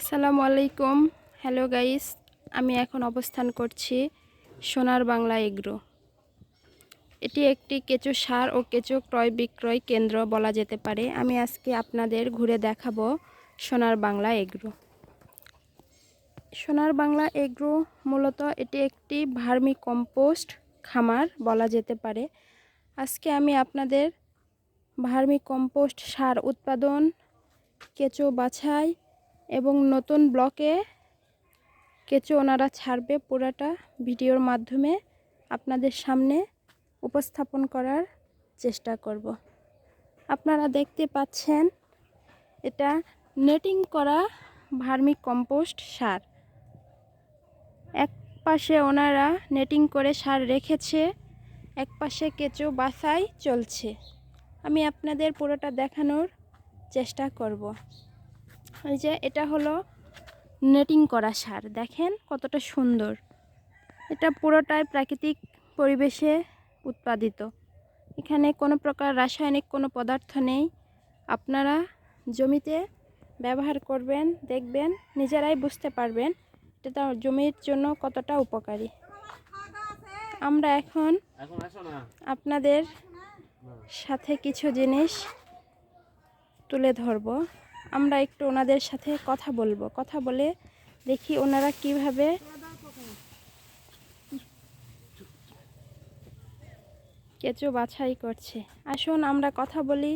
আসসালামু আলাইকুম। Hello guys আমি এখন অবস্থান করছি সোনার বাংলা এগ্রো। এটি একটি কেঁচো সার ও কেঁচো ক্রয় বিক্রয় কেন্দ্র বলা যেতে পারে। আমি আজকে আপনাদের ঘুরে দেখাবো সোনার বাংলা এগ্রো। সোনার বাংলা এগ্রো মূলত এটি একটি ভার্মি কম্পোস্ট খামার বলা যেতে পারে। আজকে আমি আপনাদের ভার্মি কম্পোস্ট সার উৎপাদন, কেঁচো বাছাই এবং নতুন ব্লকে কেঁচো ওনারা ছাড়বে পুরাটা ভিডিওর মাধ্যমে আপনাদের সামনে উপস্থাপন করার চেষ্টা করব। আপনারা দেখতে পাচ্ছেন এটা নেটিং করা ভার্মি কম্পোস্ট সার। এক পাশে ওনারা নেটিং করে সার রেখেছে, এক পাশে কেঁচো বাসাই চলছে। আমি আপনাদের পুরোটা দেখানোর চেষ্টা করব। এই যে এটা হলো নেটিং করা সার। দেখেন কতটা সুন্দর। এটা পুরোটাই প্রাকৃতিক পরিবেশে উৎপাদিত। এখানে কোনো প্রকার রাসায়নিক কোনো পদার্থ নেই। আপনারা জমিতে ব্যবহার করবেন দেখবেন নিজেরাই বুঝতে পারবেন এটা জমির জন্য কতটা উপকারী। আমরা এখন আপনাদের সাথে কিছু জিনিস তুলে ধরব। আমরা একটু ওনাদের সাথে কথা বলব। কথা বলে দেখি ওনারা কীভাবে কেঁচো বাছাই করছে। আসুন আমরা কথা বলি,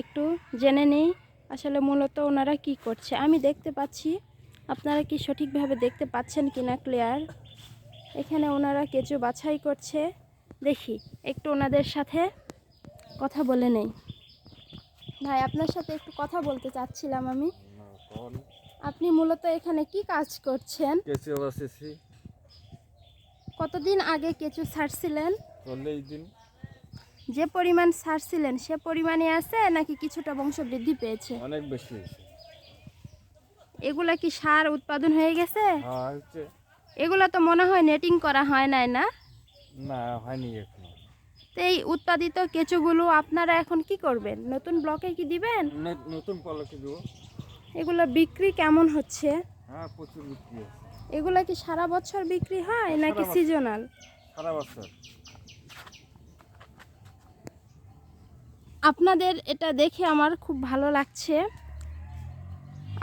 একটু জেনে নিই আসলে মূলত ওনারা কি করছে। আমি দেখতে পাচ্ছি, আপনারা কি সঠিকভাবে দেখতে পাচ্ছেন কিনা ক্লিয়ার? এখানে ওনারা কেঁচো বাছাই করছে। দেখি, একটু ওনাদের সাথে কথা বলে নেই। ভাই আপনার সাথে একটু কথা বলতে চাচ্ছিলাম আমি। আপনি মূলত এখানে কি কাজ করছেন? কতদিন আগে কেঁচু ছাড়ছিলেন চল্লিশ দিন। যে পরিমাণ ছাড়ছিলেন সে পরিমাণে আছে নাকি কিছুটা বংশ বৃদ্ধি পেয়েছে? অনেক বেশি এগুলা কি সার উৎপাদন হয়ে গেছে? হ্যাঁ এগুলা তো মনে হয় নেটিং করা হয় নাই না? না হয়নি তো এই উৎপাদিত কেঁচুগুলো আপনারা এখন কি করবেন? নতুন ব্লকে কি দিবেন? নতুন পলকে দেবো। এগুলো বিক্রি কেমন হচ্ছে? হ্যাঁ প্রচুর বিক্রি এগুলা কি সারা বছর বিক্রি হয় নাকি সিজনাল? সারা বছর। আপনাদের এটা দেখে আমার খুব ভালো লাগছে।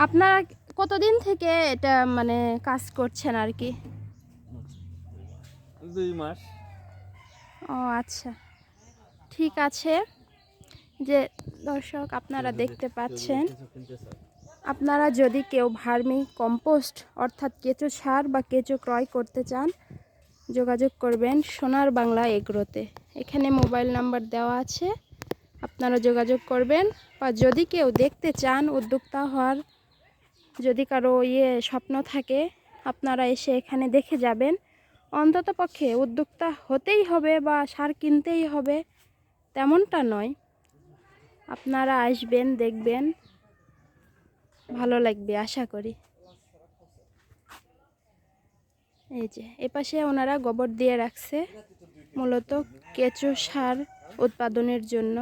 আপনারা কতদিন থেকে এটা মানে কাজ করছেন আর কি? দুই মাস। ও আচ্ছা। ঠিক আছে যে দর্শক আপনারা দেখতে পাচ্ছেন। আপনারা যদি কেউ ভার্মি কম্পোস্ট অর্থাৎ কেঁচো সার বা কেঁচো ক্রয় করতে চান যোগাযোগ করবেন সোনার বাংলা এগ্রোতে। এখানে মোবাইল নাম্বার দেওয়া আছে আপনারা যোগাযোগ করবেন বা যদি কেউ দেখতে চান উদ্যোক্তা হওয়ার যদি কারও ইয়ে স্বপ্ন থাকে আপনারা এসে এখানে দেখে যাবেন। অন্তত পক্ষে উদ্যোক্তা হতেই হবে বা সার কিনতেই হবে। তেমনটা নয়। আপনারা আসবেন, দেখবেন। ভালো লাগবে, আশা করি। এই যে, এপাশে ওনারা গোবর দিয়ে রাখছে, মূলত কেঁচো সার উৎপাদনের জন্য।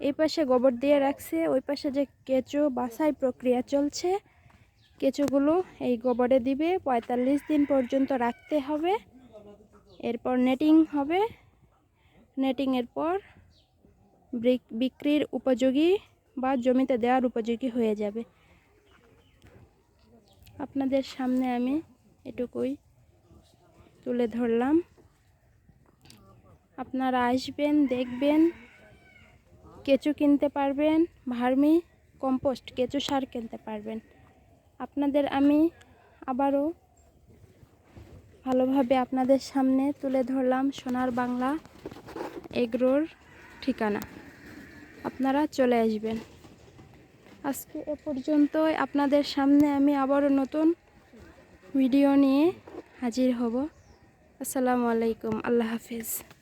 এই পাশে গোবর দিয়ে রাখছে ওই পাশে যে কেঁচো বাছাই প্রক্রিয়া চলছে, কেঁচোগুলো এই গোবরে দিবে, পঁয়তাল্লিশ দিন পর্যন্ত রাখতে হবে। এরপর নেটিং হবে। নেটিংয়ের পর বিক্রির উপযোগী বা জমিতে দেওয়ার উপযোগী হয়ে যাবে। আপনাদের সামনে আমি এটুকুই তুলে ধরলাম। আপনারা আসবেন, দেখবেন, কেঁচু কিনতে পারবেন, ভার্মি কম্পোস্ট, কেঁচু সার কিনতে পারবেন। আপনাদের আমি আবারও ভালোভাবে আপনাদের সামনে তুলে ধরলাম সোনার বাংলা। এগরোর ঠিকানা। আপনারা চলে আসবেন। আজকে এ পর্যন্তই। আপনাদের সামনে আমি আবারও নতুন ভিডিও নিয়ে হাজির হব। আসসালামু আলাইকুম। আল্লাহ হাফিজ।